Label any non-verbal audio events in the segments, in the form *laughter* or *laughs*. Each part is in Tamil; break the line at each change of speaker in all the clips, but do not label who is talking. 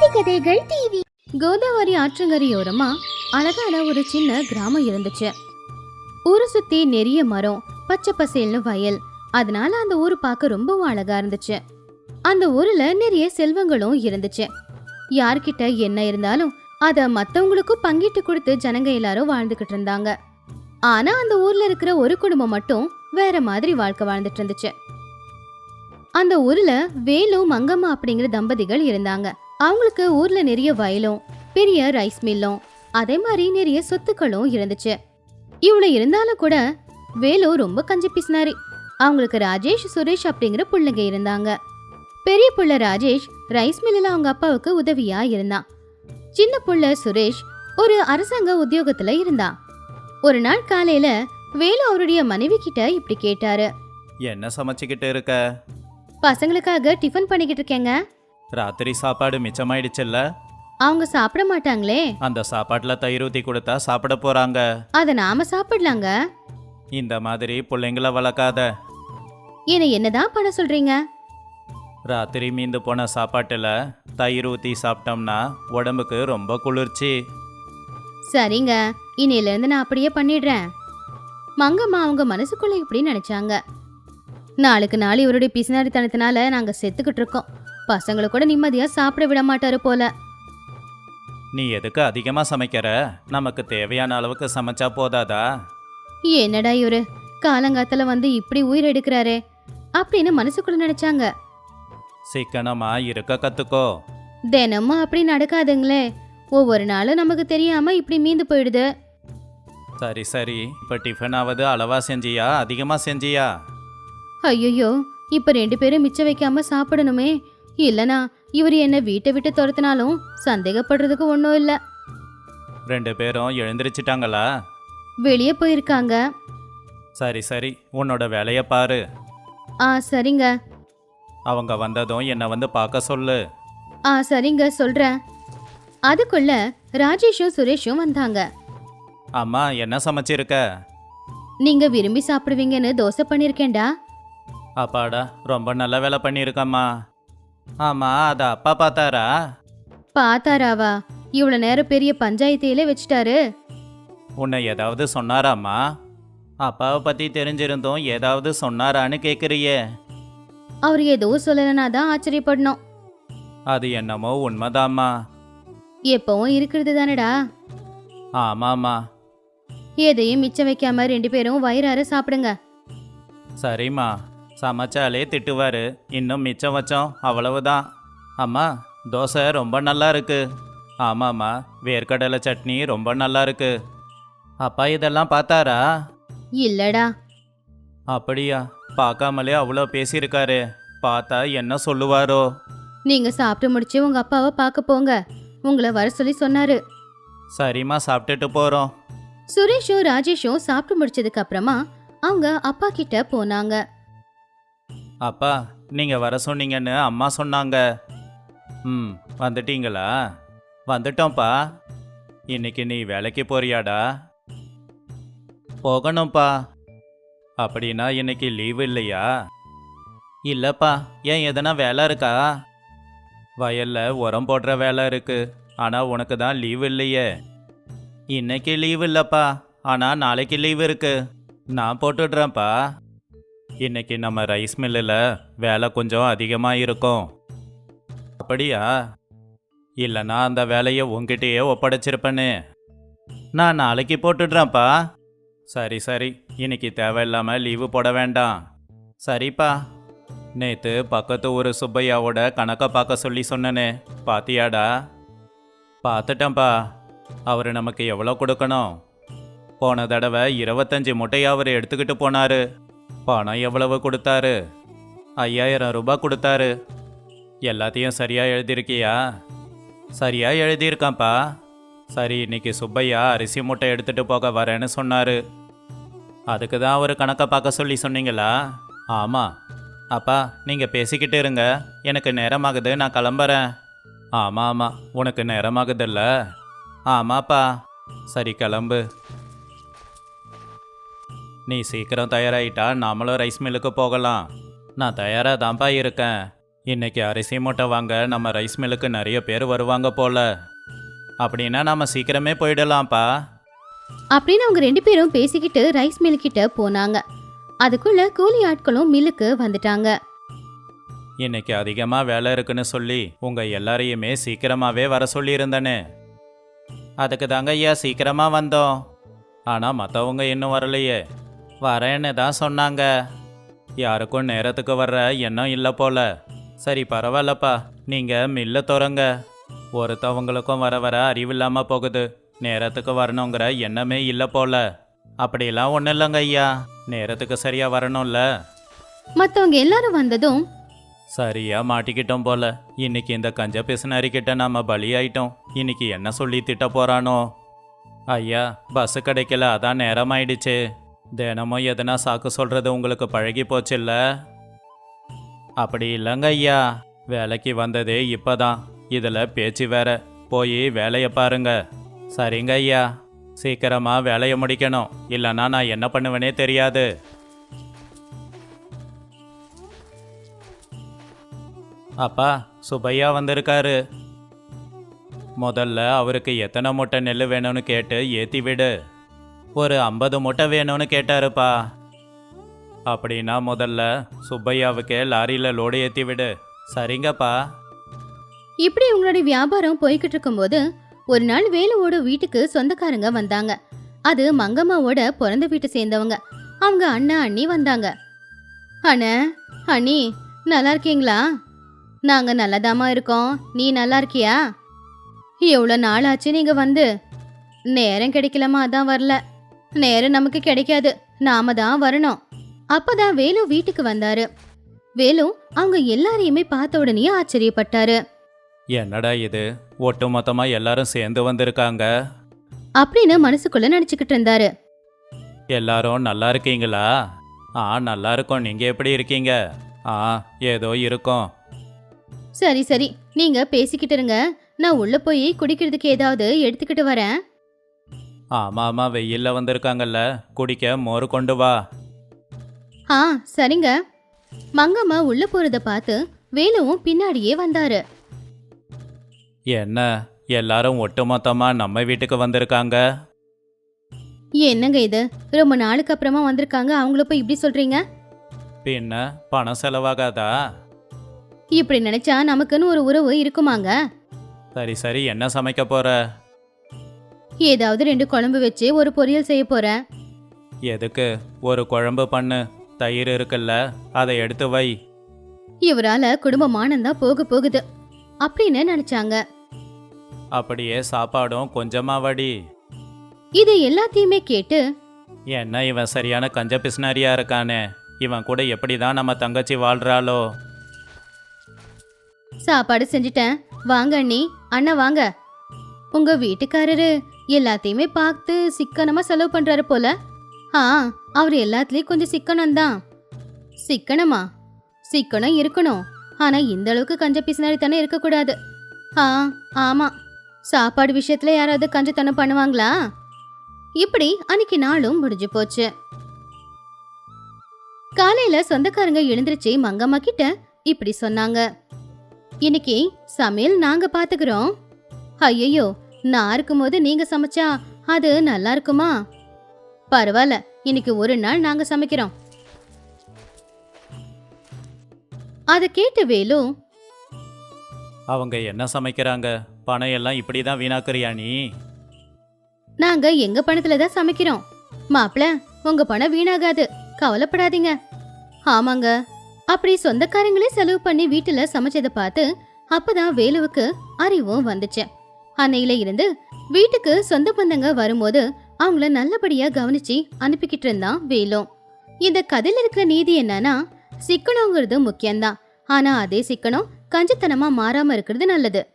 கதைகள் டிவி
கோதாவரி ஆற்றங்கரையோரமா அழகான ஒரு சின்ன கிராமம் இருந்துச்சு. ஊரை சுத்தி நிறைய மரம் பச்சை பசேல்னு வயல். அதனால அந்த ஊர் பார்க்க ரொம்பவும் அழகா இருந்துச்சு. அந்த ஊர்ல நிறைய செல்வங்களும் இருந்துச்சு. யார்கிட்ட என்ன இருந்தாலும் அத மத்தவங்களுக்கும் பங்கிட்டு கொடுத்து ஜனங்க எல்லாரும் வாழ்ந்துகிட்டு இருந்தாங்க. ஆனா அந்த ஊர்ல இருக்கிற ஒரு குடும்பம் மட்டும் வேற மாதிரி வாழ்க்கை வாழ்ந்துட்டு இருந்துச்சு. அந்த ஊர்ல வேலு மங்கம்மா அப்படிங்கிற தம்பதிகள் இருந்தாங்க. அவங்களுக்கு ஊர்ல நிறைய வயலும் பெரிய ரைஸ் மில்லும் அதே மாதிரி நிறைய சொத்துக்களும் இருந்துச்சு. இவ்வளவு இருந்தாலும் கூட வேலு ரொம்ப கஞ்சி பிசினாரி. அவங்களுக்கு ராஜேஷ் சுரேஷ் அப்படிங்கிற பிள்ளைங்க இருந்தாங்க. பெரிய புள்ள ராஜேஷ் ரைஸ் மில்லில் அவங்க அப்பாவுக்கு உதவியா இருந்தான். சின்ன புள்ள சுரேஷ் ஒரு அரசாங்க உத்தியோகத்துல இருந்தான். ஒரு நாள் காலையில வேலு அவருடைய மனைவி கிட்ட இப்படி கேட்டாரு.
என்ன சமைச்சுக்கிட்டு இருக்க?
பசங்களுக்காக டிஃபன் பண்ணிக்கிட்டு இருக்கேங்க.
ராத்திரி சாப்பாடு மிச்சமாயிடுச்சுல்ல?
அவங்க சாப்பிட மாட்டாங்களே.
அந்த சாப்பாட்டில் தயிர் ஊற்றி கொடுத்தா சாப்பிட போறாங்க.
அத நாம சாப்பிடலாங்க.
இந்த மாதிரி பிள்ளைங்கள வளர்க்காத.
என்னை என்னதான் பண்ண சொல்றீங்க?
ராத்திரி மீந்து போன சாப்பாட்டில் தயிர் ஊற்றி சாப்பிட்டோம்னா உடம்புக்கு ரொம்ப குளிர்ச்சி.
சரிங்க. இன்னையில இருந்து நான் அப்படியே பண்ணிடுறேன். மங்கம்மா அவங்க மனசுக்குள்ள இப்படி நினைச்சாங்க. நாளுக்கு நாள் இவருடைய பிசினாரித்தனத்தினால நாங்க செத்துக்கிட்டு இருக்கோம். பசங்களை கூட நிம்மதியா சாப்பிட விட மாட்டாரு போல.
நீ எதுக்கு அதிகமாக சமைக்கிற? நமக்கு தேவையான அளவுக்கு சமைச்சா போதாதா?
என்னடா இவரு? காலங்காத்துல வந்து இப்படி உயிர் எடுக்கிறாரே. அப்படின்னு மனசுக்குள்ள நினைச்சாங்க.
சிக்கனமா இருக்க கத்துக்கோ.
தினமும் அப்படி நடக்காதுங்களே. ஒவ்வொரு நாளும் நமக்கு தெரியாம இப்படி மீந்து போயிடுது.
சரி சரி. இப்போ டிஃபனாவது அளவா செஞ்சியா? அதிகமாக செஞ்சியா?
ஐயோ இப்ப ரெண்டு பேரும் மிச்சம் வைக்காம சாப்பிடணுமே. இல்லனா இவர் என்ன வீட்டை விட்டு துரத்தினாலும் சந்தேகப்படுறதுக்கு ஒன்றும் இல்ல.
ரெண்டு பேரும் எழுந்திரிச்சிட்டாங்களா?
வெளியே போயிருக்காங்க.
சரி சரி. உன்னோட வேலையை பாரு.
ஆ சரிங்க.
அவங்க வந்ததும் என்னை வந்து பார்க்க சொல்லு.
ஆ சரிங்க சொல்றேன். அதுக்குள்ள ராஜேஷும் சுரேஷும் வந்தாங்க.
அம்மா என்ன சமைச்சிருக்க?
நீங்க விரும்பி சாப்பிடுவீங்கன்னு தோசை பண்ணிருக்கேன்டா.
அப்பாடா ரொம்ப நல்ல வேலை பண்ணியிருக்கம்மா. ஆமா அதை அப்பா பார்த்தாரா?
பாத்தாராவா இவ்வளவு நேரம் பெரிய பஞ்சாயத்தையிலே வச்சுட்டாரு.
உன்னை ஏதாவது சொன்னாராம்மா? அப்பாவை பற்றி தெரிஞ்சிருந்தும் ஏதாவது சொன்னாரான்னு கேட்குறியே
அவர் ஏதோ சொல்லலைன்னா தான் ஆச்சரியப்படணும்.
அது என்னமோ உண்மைதாம்மா.
எப்பவும் இருக்கிறது தானடா.
ஆமாம்மா.
எதையும் மிச்சம் வைக்காம ரெண்டு பேரும் வயிறார சாப்பிடுங்க.
சரிம்மா. சமைச்சாலே திட்டுவார். இன்னும் மிச்சம் வச்சோம் அவ்வளவுதான். அம்மா தோசை ரொம்ப நல்லா இருக்கு. ஆமாம்மா வேர்க்கடலை சட்னி ரொம்ப நல்லா இருக்கு. அப்பா இதெல்லாம் பார்த்தாரா?
இல்லடா.
அப்படியா? பார்க்காமலே அவ்வளோ பேசியிருக்காரு. பார்த்தா என்ன சொல்லுவாரோ?
நீங்க சாப்பிட்டு முடிச்சு உங்க அப்பாவை பார்க்க போங்க. உங்களை வர சொல்லி சொன்னாரு.
சரிம்மா சாப்பிட்டுட்டு போகிறோம்
சுரேஷும் ராஜேஷும் சாப்பிட்டு முடிச்சதுக்கு அப்புறமா அவங்க அப்பா கிட்ட போனாங்க.
அப்பா நீங்கள் வர சொன்னீங்கன்னு அம்மா சொன்னாங்க. ம் வந்துட்டீங்களா? வந்துட்டோம்ப்பா. இன்னைக்கு நீ வேலைக்கு போறியாடா? போகணும்ப்பா. அப்படின்னா இன்னைக்கு லீவு இல்லையா? இல்லைப்பா ஏன் எதனா வேலை இருக்கா? வயல்ல உரம் போடுற வேலை இருக்கு. ஆனால் உனக்கு தான் லீவு இல்லையே. இன்னைக்கு லீவு இல்லைப்பா ஆனால் நாளைக்கு லீவு இருக்கு. நான் போட்டுடுறேன்ப்பா. இன்னைக்கு நம்ம ரைஸ் மில்லில் வேலை கொஞ்சம் அதிகமாக இருக்கும். அப்படியா? இல்லைனா அந்த வேலையை உங்ககிட்டயே ஒப்படைச்சிருப்பேனே. நான் நாளைக்கு போட்டுடுறேன்ப்பா. சரி சரி. இன்னைக்கு தேவையில்லாமல் லீவு போட வேண்டாம். சரிப்பா. நேற்று பக்கத்து ஊர் சுப்பையாவோட கணக்கை பார்க்க சொல்லி சொன்னனே. பாத்தியாடா? பார்த்துட்டேன்ப்பா. அவர் நமக்கு எவ்வளோ கொடுக்கணும்? போன தடவை இருபத்தஞ்சி முட்டையை அவர் எடுத்துக்கிட்டு போனாரு. பணம் எவ்வளவு கொடுத்தாரு? ஐயாயிரம் ரூபாய் கொடுத்தாரு. எல்லாத்தையும் சரியாக எழுதியிருக்கியா? சரியாக எழுதியிருக்கான்ப்பா. சரி இன்னைக்கு சுப்பையா அரிசி மூட்டை எடுத்துகிட்டு போக வரேன்னு சொன்னார். அதுக்கு தான் அவர் கணக்கை பார்க்க சொல்லி சொன்னீங்களா? ஆமாம் அப்பா நீங்கள் பேசிக்கிட்டு இருங்க. எனக்கு நேரமாகுது நான் கிளம்புறேன். ஆமாம் ஆமாம் உனக்கு நேரமாகுதில்ல. ஆமாப்பா. சரி கிளம்பு. நீ சீக்கிரம் தயாராகிட்டா நாமளும் ரைஸ் மில்லுக்கு போகலாம். நான் தயாராக தான்ப்பா இருக்கேன். இன்னைக்கு அரிசி மூட்டை வாங்க நம்ம ரைஸ் மில்லுக்கு நிறைய பேர் வருவாங்க போல. அப்படின்னா நம்ம சீக்கிரமே போயிடலாம்ப்பா.
அப்படின்னு அவங்க ரெண்டு பேரும் பேசிக்கிட்டு ரைஸ் மில் கிட்ட போனாங்க. அதுக்குள்ள கூலி ஆட்களும் மில்லுக்கு வந்துட்டாங்க.
இன்னைக்கு அதிகமாக வேலை இருக்குன்னு சொல்லி உங்கள் எல்லாரையுமே சீக்கிரமாகவே வர சொல்லியிருந்தேனே. அதுக்கு தாங்க ஐயா சீக்கிரமாக வந்தோம். ஆனால் மற்றவங்க இன்னும் வரலையே. வரேன்னு தான் சொன்னாங்க. யாருக்கும் நேரத்துக்கு வர்ற எண்ணம் இல்லை போல. சரி பரவாயில்லப்பா. நீங்கள் மில்ல திறங்க. ஒருத்தவங்களுக்கும் வர வர அறிவில்லாமல் போகுது. நேரத்துக்கு வரணுங்கிற எண்ணமே இல்லை போல. அப்படிலாம் ஒன்றும் இல்லைங்க ஐயா. நேரத்துக்கு சரியாக வரணும்ல.
மத்தவங்க எல்லாரும் வந்ததும்
சரியா மாட்டிக்கிட்டோம் போல. இன்னைக்கு இந்த கஞ்ச பிசுனாரி கிட்ட நாம பலியாயிட்டோம். இன்னைக்கு என்ன சொல்லி திட்ட போறானோ? ஐயா பஸ் கிடைக்கல அதான் நேரம் ஆயிடுச்சு தினமும் எதனா சாக்கு சொல்கிறது உங்களுக்கு பழகி போச்சுல்ல? அப்படி இல்லைங்க ஐயா. வேலைக்கு வந்ததே இப்போதான். இதில் பேச்சு வேற. போய் வேலையை பாருங்க. சரிங்க ஐயா. சீக்கிரமாக வேலையை முடிக்கணும். இல்லைன்னா நான் என்ன பண்ணுவேனே தெரியாது. அப்பா சுப்பையா வந்திருக்காரு. முதல்ல அவருக்கு எத்தனை மூட்டை நெல் வேணும்னு கேட்டு ஏற்றி விடு. ஒரு ஐம்பது மூட்டை வேணும்னு கேட்டாருப்பா. அப்படின்னா முதல்ல சுப்பையாவுக்கு லாரியில் லோடு ஏற்றி விடு. சரிங்கப்பா.
இப்படி உங்களுடைய வியாபாரம் போய்கிட்டு இருக்கும்போது ஒரு நாள் வேலுவோட வீட்டுக்கு சொந்தக்காரங்க வந்தாங்க. அது மங்கம்மாவோட பிறந்த வீட்டை சேர்ந்தவங்க. அவங்க அண்ணா அண்ணி வந்தாங்க. அண்ணே அண்ணி நல்லா இருக்கீங்களா? நாங்க நல்லதாமா இருக்கோம். நீ நல்லா இருக்கியா? எவ்வளோ நாள் ஆச்சு நீங்க வந்து? நேரம் கிடைக்கலமா அதான் வரல. நேரம் நமக்கு கிடைக்காது. நாம தான் வரணும். அப்பதான் வேலு வீட்டுக்கு வந்தாரு. வேலு அவங்க எல்லாரையுமே பார்த்த உடனே ஆச்சரியப்பட்டாரு.
என்னடா இது? ஒட்டு மொத்தமாக எல்லாரும் சேர்ந்து வந்திருக்காங்க.
அப்படின்னு மனசுக்குள்ள நினைச்சுக்கிட்டு இருந்தாரு.
எல்லாரும் நல்லா இருக்கீங்களா? ஆ நல்லா இருக்கோம். நீங்கள் எப்படி இருக்கீங்க? ஆ ஏதோ இருக்கோம்.
சரி சரி. நீங்க பேசிக்கிட்டு இருங்க. நான் உள்ள போய் குடிக்கிறதுக்கு ஏதாவது எடுத்துக்கிட்டு வரேன்.
ஆமாம் ஆமாம் வெயிலில் வந்திருக்காங்கல்ல. குடிக்க மோர் கொண்டு வா.
ஆ சரிங்க. மங்கம்மா உள்ள போறத பார்த்து வேலுவும் பின்னாடியே வந்தாரு.
என்ன? எல்லாரும் ஒட்டுமொத்தமா நம்ம வீட்டுக்கு வந்திருக்காங்க?
என்னங்க இது? ரொம்ப நாளுக்கு அப்புறமா வந்திருக்காங்க. அவங்கள போய் இப்படி சொல்றீங்க?
பின்ன பணம் செலவாகாதா?
இப்படி நினைச்சா நமக்குன்னு ஒரு உறவு இருக்குமாங்க?
சரி சரி. என்ன சமைக்க போற?
ஏதாவது ரெண்டு குழம்பு வச்சு ஒரு பொரியல் செய்ய போறேன்
எதுக்கு? ஒரு குழம்பு பண்ணு. தயிர் இருக்குல்ல அதை எடுத்து வை.
இவரால குடும்பமானந்தா போக போகுது. அப்படின்னு நினைச்சாங்க.
அப்படியே சாப்பாடும் கொஞ்சமா வடி.
இது எல்லாத்தையுமே கேட்டு
என்ன இவன் சரியான கஞ்ச பிஸ்னாரியா இருக்கானே? இவன் கூட எப்படி தான் நம்ம தங்கச்சி வாழ்றாளோ?
சாப்பாடு செஞ்சுட்டேன். வாங்க அண்ணி. அண்ணா வாங்க. உங்க வீட்டுக்காரரு எல்லாத்தையுமே பார்த்து சிக்கனமாக செலவு பண்ணுறாரு போல. ஆ அவர் எல்லாத்துலேயும் கொஞ்சம் சிக்கனம் தான். சிக்கனமா? சிக்கனம் இருக்கணும். ஆனால் இந்த அளவுக்கு கஞ்ச பிசினாரித்தனம் இருக்கக்கூடாது. ஆ ஆமாம் சாப்பாடு விஷயத்தில் யாராவது கஞ்சத்தனம் பண்ணுவாங்களா? இப்படி அன்னைக்கு நாளும் முடிஞ்சு போச்சு. காலையில சொந்தக்காரங்க எழுந்திருச்சு மங்கம்மா கிட்ட இப்படி சொன்னாங்க. இன்னைக்கு சமையல் நாங்க பாத்துக்கிறோம். ஐயோ நான் இருக்கும்போது நீங்க சமைச்சா அது நல்லா இருக்குமா? பரவாயில்ல இன்னைக்கு ஒரு நாள் நாங்க சமைக்கிறோம். அத கேட்ட வேலு
அவங்க என்ன சமைக்கிறாங்க? பணம் எல்லாம் இப்படி தான் வீணாக்குறியா நீ?
நாங்க எங்க பணத்துல தான் சமைக்கிறோம். மாப்பிள உங்க பணம் வீணாகாது கவலைப்படாதீங்க. ஆமாங்க. அப்படி சொந்தக்காரங்களே செலவு பண்ணி வீட்டுல சமைச்சதை பார்த்து அப்பதான் வேலுவுக்கு அறிவும் வந்துச்சு. அன்னையில இருந்து வீட்டுக்கு சொந்த பந்தங்க வரும்போது அவங்கள நல்லபடியா கவனிச்சு அனுப்பிக்கிட்டு இருந்தான் வேலும் இந்த கதையில இருக்கிற நீதி என்னன்னா சிக்கனங்கிறது முக்கியம்தான். ஆனா அதே சிக்கனம் கஞ்சத்தனமா மாறாம இருக்கிறது நல்லது.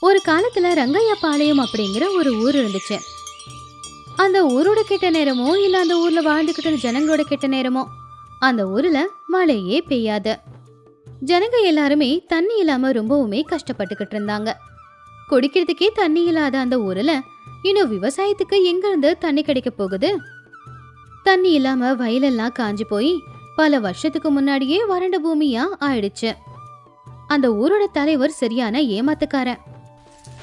ஒரு காலத்துல ரங்கையா பாளையம் அப்படிங்கிற ஒரு ஊர் இருந்துச்சு. அந்த ஊரோட கெட்ட நேரமோ இல்ல அந்த ஊர்ல வாழ்ந்துகிட்டு இருந்த ஜனங்களோட கெட்ட நேரமோ அந்த ஊர்ல மழையே பெய்யாது. ஜனங்க எல்லாருமே தண்ணி இல்லாம ரொம்பவுமே கஷ்டப்பட்டுக்கிட்டு இருந்தாங்க. குடிக்கிறதுக்கே தண்ணி இல்லாத அந்த ஊர்ல இன்னும் விவசாயத்துக்கு எங்க இருந்து தண்ணி கிடைக்க போகுது? தண்ணி இல்லாம வயலெல்லாம் காஞ்சு போய் பல வருஷத்துக்கு முன்னாடியே வறண்ட பூமியா ஆயிடுச்சு. அந்த ஊரோட தலைவர் சரியான ஏமாத்துக்காரன்.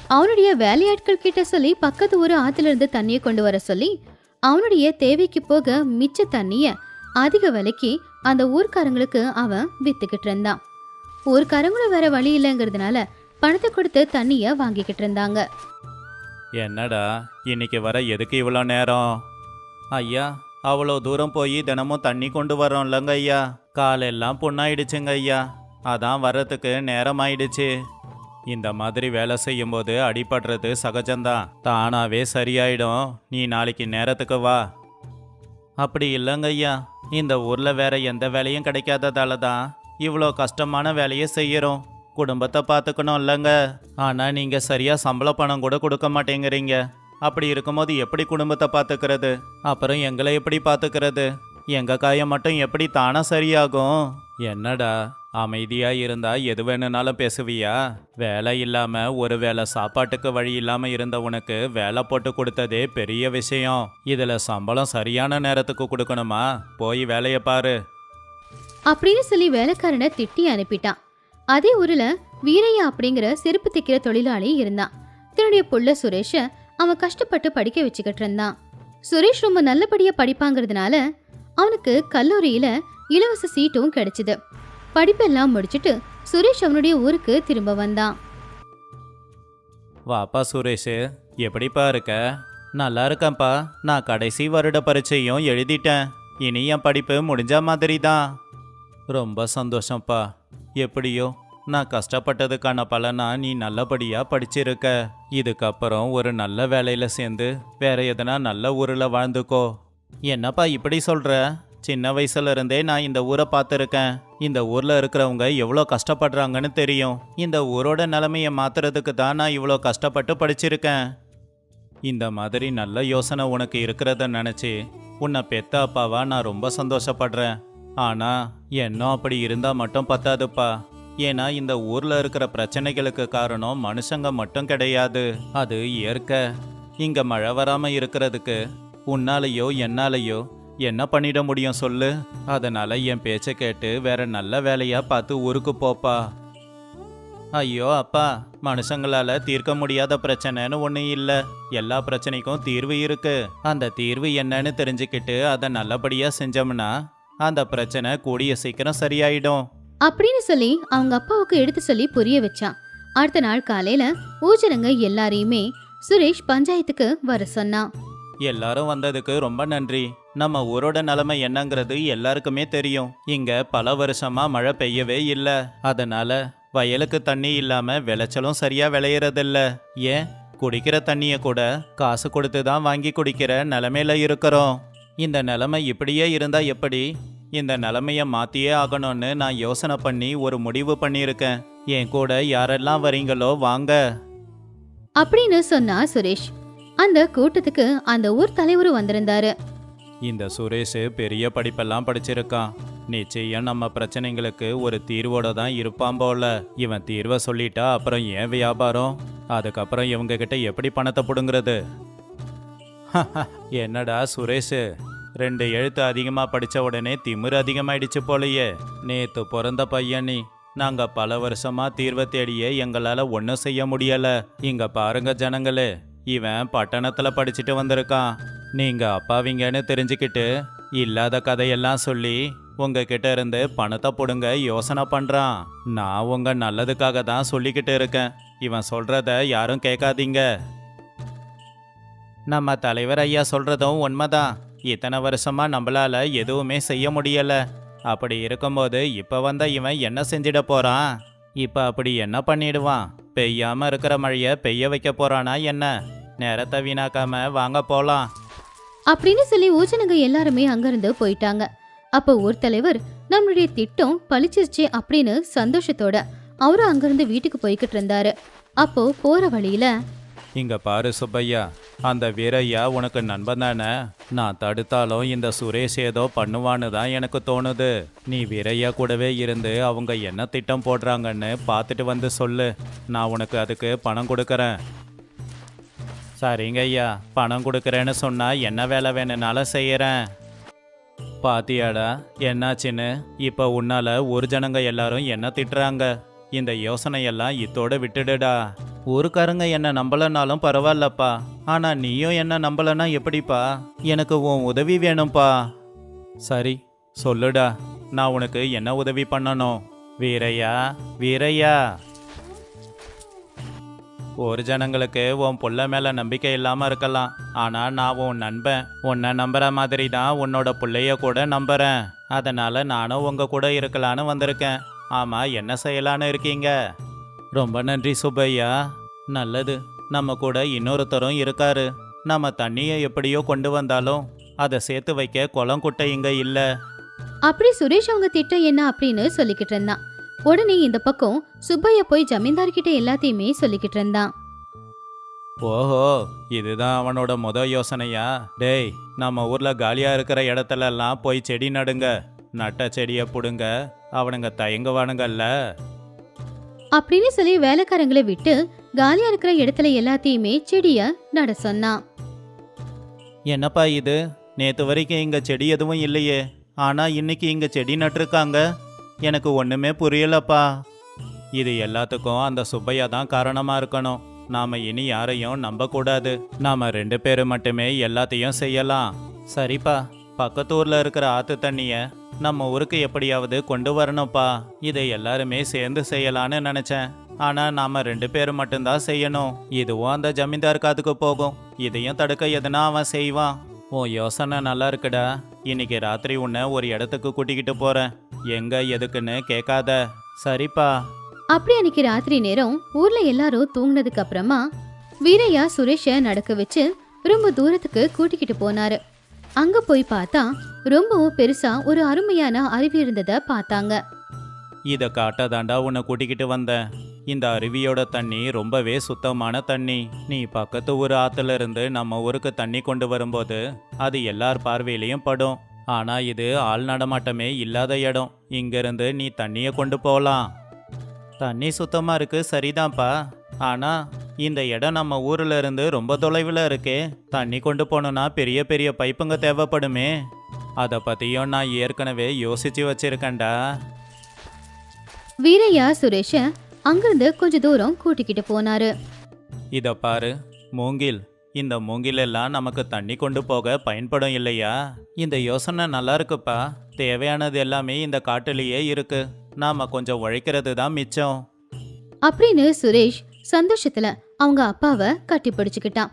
அவனுடைய வேலையாட்கள் கிட்ட சொல்லி பக்கத்து ஊர் ஆத்துல இருந்து தண்ணியை கொண்டு வர சொல்லி அவனுடைய தேவைக்கு போக மிச்ச தண்ணிய அதிக விலைக்கு அந்த ஊர்க்காரங்களுக்கு அவன் வித்துக்கிட்டு இருந்தான். ஊர்க்காரங்களும் வேற வழி இல்லைங்கிறதுனால பணத்தை கொடுத்து தண்ணிய வாங்கிக்கிட்டு இருந்தாங்க.
என்னடா இன்னைக்கு வர எதுக்கு இவ்வளோ நேரம்? ஐயா அவ்வளோ தூரம் போய் தினமும் தண்ணி கொண்டு வரோம்லங்க ஐயா. காலெல்லாம் புண்ணாயிடுச்சுங்க ஐயா. அதான் வர்றதுக்கு நேரம் ஆயிடுச்சு இந்த மாதிரி வேலை செய்யும்போது அடிபடுறது சகஜம்தான். தானாவே சரியாயிடும். நீ நாளைக்கு நேரத்துக்கு வா. அப்படி இல்லைங்க ஐயா. இந்த ஊரில் வேற எந்த வேலையும் கிடைக்காததால தான் இவ்வளோ கஷ்டமான வேலையை செய்கிறோம் குடும்பத்தை பார்த்துக்கணும் இல்லைங்க. ஆனால் நீங்கள் சரியாக சம்பள பணம் கூட கொடுக்க மாட்டேங்கிறீங்க. அப்படி இருக்கும்போது எப்படி குடும்பத்தை பார்த்துக்கிறது? அப்புறம் எங்களை எப்படி பார்த்துக்கிறது? எங்கள் காயம் மட்டும் எப்படி தானாக சரியாகும்? என்னடா அமைதியாக இருந்தால் எது வேணும்னாலும் பேசுவியா? வேலை இல்லாமல் ஒரு வேளை சாப்பாட்டுக்கு வழி இல்லாமல் இருந்த உனக்கு வேலை போட்டு கொடுத்ததே பெரிய விஷயம். இதில் சம்பளம் சரியான நேரத்துக்கு கொடுக்கணுமா? போய் வேலையை பாரு.
அப்படின்னு சொல்லி வேலைக்காரனை திட்டி அனுப்பிட்டான் அதே ஊர்ல வீரையா அப்படிங்கிற செருப்பு தைக்கிற தொழிலாளி இருந்தான். தன்னுடைய புள்ள சுரேஷ அவன் கஷ்டப்பட்டு படிக்க வச்சுக்கிட்டு இருந்தான். சுரேஷ் ரொம்ப நல்லபடியா படிப்பாங்கிறதுனால அவனுக்கு கல்லூரியில இலவச சீட்டும் கிடைச்சது. படிப்பெல்லாம் முடிச்சிட்டு சுரேஷ் அவனுடைய ஊருக்கு திரும்ப வந்தான்.
வாப்பா சுரேஷ் எப்படிப்பா இருக்க? நல்லா இருக்கேன்ப்பா. நான் கடைசி வருட பரீட்சையும் எழுதிட்டேன். இனி என் படிப்பு முடிஞ்ச மாதிரி தான் ரொம்ப சந்தோஷம்ப்பா. எப்படியோ? நான் கஷ்டப்பட்டதுக்கான பலனா நீ நல்லபடியாக படிச்சிருக்க. இதுக்கப்புறம் ஒரு நல்ல வேலையில் சேர்ந்து வேற எதனா நல்ல ஊரில் வாழ்ந்துக்கோ. என்னப்பா இப்படி சொல்கிற சின்ன வயசுல இருந்தே நான் இந்த ஊரை பார்த்துருக்கேன். இந்த ஊரில் இருக்கிறவங்க எவ்வளோ கஷ்டப்படுறாங்கன்னு தெரியும். இந்த ஊரோட நிலைமையை மாத்துறதுக்கு தான் நான் இவ்வளோ கஷ்டப்பட்டு படிச்சிருக்கேன். இந்த மாதிரி நல்ல யோசனை உனக்கு இருக்கிறத நினச்சி உன்னை பெத்த அப்பாவா நான் ரொம்ப சந்தோஷப்படுறேன். ஆனா எண்ணம் அப்படி இருந்தா மட்டும் பத்தாதுப்பா. ஏன்னா இந்த ஊர்ல இருக்கிற பிரச்சனைகளுக்கு காரணம் மனுஷங்க மட்டும் கிடையாது. அது இயற்கை. இங்க மழை வராம இருக்கிறதுக்கு உன்னாலேயோ என்னாலேயோ என்ன பண்ணிட முடியும் சொல்லு. அதனால என் பேச்சை கேட்டு வேற நல்ல வேலையா பார்த்து ஊருக்கு போப்பா. ஐயோ அப்பா மனுஷங்களால தீர்க்க முடியாத பிரச்சனைன்னு ஒன்றும் இல்லை. எல்லா பிரச்சனைக்கும் தீர்வு இருக்கு. அந்த தீர்வு என்னன்னு தெரிஞ்சுக்கிட்டு அதை நல்லபடியாக செஞ்சோம்னா அந்த பிரச்சனை கூடிய சீக்கிரம் சரியாயிடும்.
அப்படின்னு சொல்லி அவங்க அப்பாவுக்கு எடுத்து சொல்லி புரிய வச்சான் அடுத்த நாள் காலையில ஊஜனங்க எல்லாரையுமே சுரேஷ் பஞ்சாயத்துக்கு வர சொன்னான்
எல்லாரும் வந்ததுக்கு ரொம்ப நன்றி. நம்ம ஊரோட நிலைமை என்னங்கிறது எல்லாருக்குமே தெரியும். இங்க பல வருஷமா மழை பெய்யவே இல்ல. அதனால வயலுக்கு தண்ணி இல்லாம விளைச்சலும் சரியா விளையறதில்ல. ஏன்? குடிக்கிற தண்ணிய கூட காசு கொடுத்து தான் வாங்கி குடிக்கிற நிலைமையில இருக்கிறோம். இந்த நிலைமை இப்படியே இருந்தா எப்படி? இந்த நிலைமைய மாத்தியே ஆகணும்னு நான் யோசனை பண்ணி ஒரு முடிவு பண்ணியிருக்கேன். என் கூட யாரெல்லாம் வரீங்களோ வாங்க.
அப்படின்னு சொன்னா சுரேஷ். அந்த கூட்டத்துக்கு அந்த ஊர் தலைவரும் வந்திருந்தாரு.
இந்த சுரேஷ் பெரிய படிப்பெல்லாம் படிச்சிருக்கான். நிச்சயம் நம்ம பிரச்சனைங்களுக்கு ஒரு தீர்வோட தான் இருப்பான் போல. இவன் தீர்வை சொல்லிட்டா அப்புறம் ஏன் வியாபாரம்? அதுக்கப்புறம் இவங்க கிட்ட எப்படி பணத்தை புடுங்கிறது? *laughs* என்னடா சுரேஷ்? ரெண்டு எழுத்து அதிகமாக படித்த உடனே திமிரு அதிகமாயிடுச்சு போலயே. நேத்து பிறந்த பையன் நீ நாங்கள் பல வருஷமாக தீர்வை தேடியே எங்களால் ஒன்றும் செய்ய முடியலை. இங்கே பாருங்க ஜனங்களே இவன் பட்டணத்தில் படிச்சுட்டு வந்திருக்கான். நீங்கள் அப்பாவிங்கன்னு தெரிஞ்சுக்கிட்டு இல்லாத கதையெல்லாம் சொல்லி உங்ககிட்ட இருந்து பணத்தை போடுங்க யோசனை பண்ணுறான் நான் உங்கள் நல்லதுக்காக தான் சொல்லிக்கிட்டு இருக்கேன். இவன் சொல்கிறத யாரும் கேட்காதீங்க. நம்ம தலைவர் ஐயா சொல்கிறதும் உண்மைதான். இத்தனை வருஷமா நம்மளால எதுவுமே செய்ய முடியல. அப்படி இருக்கும்போது இப்ப வந்த இவன் என்ன செஞ்சிட போறான்? இப்ப அப்படி என்ன பண்ணிடுவான்? பெய்யாம இருக்கிற மழைய பெய்ய வைக்க போறானா என்ன? நேரத்தை வீணாக்காம வாங்க போலாம்.
அப்படின்னு சொல்லி ஊஜனங்க எல்லாருமே அங்கிருந்து போயிட்டாங்க. அப்போ ஊர் தலைவர் நம்மளுடைய திட்டம் பழிச்சிருச்சு அப்படின்னு சந்தோஷத்தோட அவரும் அங்கிருந்து வீட்டுக்கு போய்கிட்டு இருந்தாரு. அப்போ போற வழியில
இங்க பாரு சுப்பையா அந்த வீரையா உனக்கு நண்பன் தானே? நான் தடுத்தாலும் இந்த சுரேஷ் ஏதோ பண்ணுவான்னு தான் எனக்கு தோணுது. நீ வீரையா கூடவே இருந்து அவங்க என்ன திட்டம் போடுறாங்கன்னு பார்த்துட்டு வந்து சொல்லு. நான் உனக்கு அதுக்கு பணம் கொடுக்கறேன். சரிங்க ஐயா பணம் கொடுக்குறேன்னு சொன்னா என்ன வேலை வேணும்னாலும் செய்யறேன். பாத்தியாடா என்னாச்சுன்னு? இப்போ உன்னால ஒரு ஜனங்க எல்லாரும் என்ன திட்டுறாங்க? இந்த யோசனையெல்லாம் இத்தோட விட்டுடுடா. ஊருக்காரங்க என்ன நம்பலனாலும் பரவாயில்லப்பா. ஆனா நீயும் என்ன நம்பலனா எப்படிப்பா? எனக்கு உன் உதவி வேணும்ப்பா சரி சொல்லுடா. நான் உனக்கு என்ன உதவி பண்ணணும்? வீரையா வீரையா. ஒரு ஜனங்களுக்கு உன் புள்ள மேல நம்பிக்கை இல்லாம இருக்கலாம். ஆனா நான் உன் நண்பன். உன்னை நம்புற மாதிரி தான் உன்னோட புள்ளைய கூட நம்புறேன். அதனால நானும் உங்க கூட இருக்கலான்னு வந்திருக்கேன். ஆமா என்ன செய்யலான்னு இருக்கீங்க? ரொம்ப நன்றி சுப்பையா. நல்லது. நம்ம கூட இன்னொருத்தரும் இருக்காரு. நம்ம தண்ணியை எப்படியோ கொண்டு வந்தாலும் அதை சேர்த்து வைக்க குளம் குட்டை இங்க இல்ல.
அப்படி சுரேஷ் அவங்க திட்டம் என்ன அப்படின்னு சொல்லிக்கிட்டு இருந்தான். உடனே இந்த பக்கம் சுப்பைய போய் ஜமீன்தார் கிட்ட எல்லாத்தையுமே சொல்லிக்கிட்டு இருந்தான்.
ஓஹோ இதுதான் அவனோட முத யோசனையா? டேய் நம்ம ஊர்ல காலியா இருக்கிற இடத்துல எல்லாம் போய் செடி நடுங்க. நட்ட செடியை புடுங்க. அவனுங்க தயங்குவானுங்கல்ல.
அப்படின்னு சொல்லி வேலைக்காரங்களை விட்டு காலியா இருக்கிற இடத்துல எல்லாத்தையுமே செடிய நட சொன்னான்
என்னப்பா இது? நேத்து வரைக்கும் இங்க செடி எதுவும் இல்லையே. ஆனா இன்னைக்கு இங்க செடி நட்டிருக்காங்க. எனக்கு ஒண்ணுமே புரியலப்பா. இது எல்லாத்துக்கும் அந்த சுப்பையா தான் காரணமா இருக்கணும். நாம இனி யாரையும் நம்பக்கூடாது நாம ரெண்டு பேரும் மட்டுமே எல்லாத்தையும் செய்யலாம். சரிப்பா. பக்கத்தூர்ல இருக்கிற ஆத்து தண்ணிய நம்ம ஊருக்கு எப்படியாவது கொண்டு வரணும்ப்பா. இதை எல்லாருமே சேர்ந்து செய்யலான்னு நினைச்சேன். ஆனா நாம ரெண்டு பேரும் மட்டும்தான் செய்யணும். இதுவும் அந்த ஜமீன்தார் காதுக்கு போகும். இதையும் தடுக்க எதுனா அவன் செய்வான். உன் யோசனை நல்லா இருக்குடா. இன்னைக்கு ராத்திரி உன்னை ஒரு இடத்துக்கு கூட்டிக்கிட்டு போறேன். எங்க எதுக்குன்னு கேட்காத. சரிப்பா.
அப்படி அன்னைக்கு ராத்திரி நேரம் ஊர்ல எல்லாரும் தூங்கினதுக்கு அப்புறமா வீரையா சுரேஷ நடக்க வச்சு ரொம்ப தூரத்துக்கு கூட்டிக்கிட்டு போனாரு. அங்க போய் பார்த்தா ரொம்பவும் பெருசா ஒரு அருமையான அருவி இருந்தத பார்த்தாங்க.
இதை காட்டதாண்டா உன்னை கூட்டிக்கிட்டு வந்தேன். இந்த அருவியோட தண்ணி ரொம்பவே சுத்தமான தண்ணி. நீ பக்கத்து ஊர் ஆத்துல இருந்து நம்ம ஊருக்கு தண்ணி கொண்டு வரும்போது அது எல்லார் பார்வையிலையும் படும். ஆனா இது ஆள் நடமாட்டமே இல்லாத இடம். இங்கிருந்து நீ தண்ணியை கொண்டு போகலாம் தண்ணி சுத்தமா இருக்கு சரிதான்ப்பா. ஆனா இந்த இடம் நம்ம ஊர்ல இருந்து ரொம்ப தொலைவில் இருக்கே. தண்ணி கொண்டு போனோம்னா பெரிய பெரிய பைப்புங்க தேவைப்படுமே. அதை பத்தியும் நான் ஏற்கனவே யோசிச்சு வச்சிருக்கேன்டா.
வீரையா சுரேஷ அங்கிருந்து கொஞ்ச தூரம் கூட்டிக்கிட்டு போனாரு.
இத பாரு மூங்கில். இந்த மூங்கில் எல்லாம் நமக்கு தண்ணி கொண்டு போக பயன்படும் இல்லையா? இந்த யோசனை நல்லா இருக்குப்பா. தேவையானது எல்லாமே இந்த காட்டுலயே இருக்கு. நாம கொஞ்சம் உழைக்கிறது தான் மிச்சம்.
அப்படின்னு சுரேஷ் சந்தோஷத்துல அவங்க அப்பாவை கட்டி பிடிச்சுக்கிட்டான்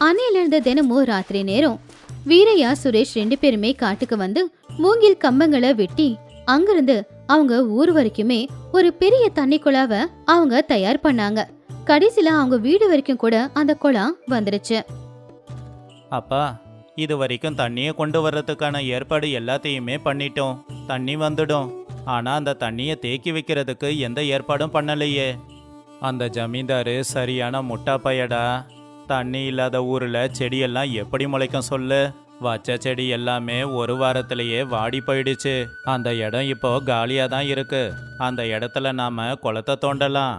அன்னையில இருந்து தினமும் ராத்திரி நேரம் வீரையா சுரேஷ் ரெண்டு பேருமே காட்டுக்கு வந்து மூங்கில் கம்பங்களை வெட்டி அங்கிருந்து அவங்க ஊர் வரைக்குமே ஒரு பெரிய தண்ணி குழாவை அவங்க தயார் பண்ணாங்க. கடைசில அவங்க வீடு வரைக்கும் கூட அந்த குளம் வந்துருச்சு.
அப்பா இது வரைக்கும் தண்ணியை கொண்டு வர்றதுக்கான ஏற்பாடு எல்லாத்தையுமே பண்ணிட்டோம். தண்ணி வந்துடும். ஆனா அந்த தண்ணியை தேக்கி வைக்கிறதுக்கு எந்த ஏற்பாடும் பண்ணலையே. அந்த ஜமீன்தாரு சரியான முட்டா பையடா தண்ணி இல்லாத ஊரில் செடியெல்லாம் எப்படி முளைக்கும் சொல்லு? வச்ச செடி எல்லாமே ஒரு வாரத்திலேயே வாடி போயிடுச்சு. அந்த இடம் இப்போ காலியாக தான் இருக்கு. அந்த இடத்துல நாம் குளத்தை தோண்டலாம்.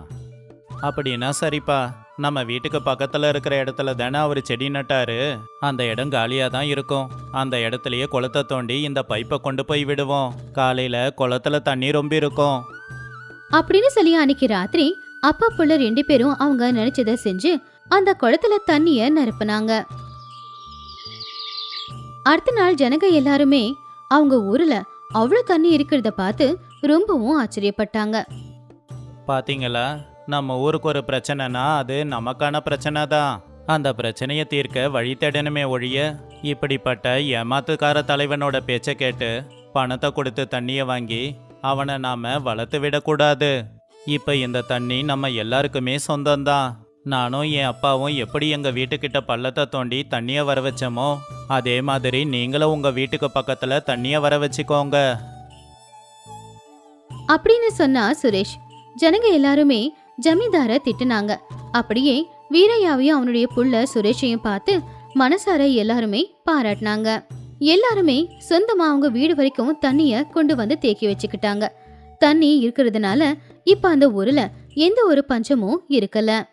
அப்படின்னா சரிப்பா. நம்ம வீட்டுக்கு பக்கத்தில் இருக்கிற இடத்துல தானே அவர் செடி நட்டாரு? அந்த இடம் காலியாக தான் இருக்கும். அந்த இடத்துலயே குளத்தை தோண்டி இந்த பைப்பை கொண்டு போய் விடுவோம். காலையில் குளத்துல தண்ணி ரொம்ப இருக்கும்.
அப்படின்னு சொல்லி அன்னைக்கு ராத்திரி அப்பா புள்ள ரெண்டு பேரும் அவங்க நினைச்சதை செஞ்சு அந்த குளத்துல தண்ணிய நிரப்புனாங்க. அடுத்த நாள் ஜனங்க எல்லாருமே அவங்க ஊர்ல அவ்வளவு தண்ணி இருக்கிறத பார்த்து ரொம்பவும் ஆச்சரியப்பட்டாங்க.
பாத்தீங்களா? நம்ம ஊருக்கு ஒரு பிரச்சனைனா அது நமக்கான பிரச்சனை தான் அந்த பிரச்சனையை தீர்க்க வழி தேடணுமே ஒழிய இப்படிப்பட்ட ஏமாத்துக்கார தலைவனோட பேச்சை கேட்டு பணத்தை கொடுத்து தண்ணியை வாங்கி அவனை நாம வளர்த்து விடக்கூடாது. இப்ப இந்த தண்ணி நம்ம எல்லாருக்குமே சொந்தம்தான். நானும் என் அப்பாவும் எப்படி எங்கள் வீட்டுக்கிட்ட பள்ளத்தை தோண்டி தண்ணியை வர வச்சோமோ அதே மாதிரி நீங்களும் உங்கள் வீட்டுக்கு பக்கத்தில் தண்ணியை வர வச்சுக்கோங்க.
அப்படின்னு சொன்னா சுரேஷ். ஜனங்க எல்லாருமே ஜமீன்தார திட்டுனாங்க. அப்படியே வீரையாவையும் அவனுடைய புள்ள சுரேஷையும் பார்த்து மனசார எல்லாருமே பாராட்டினாங்க. எல்லாருமே சொந்தமா அவங்க வீடு வரைக்கும் தண்ணிய கொண்டு வந்து தேக்கி வச்சுக்கிட்டாங்க. தண்ணி இருக்கிறதுனால இப்ப அந்த ஊர்ல எந்த ஒரு பஞ்சமும் இருக்கல.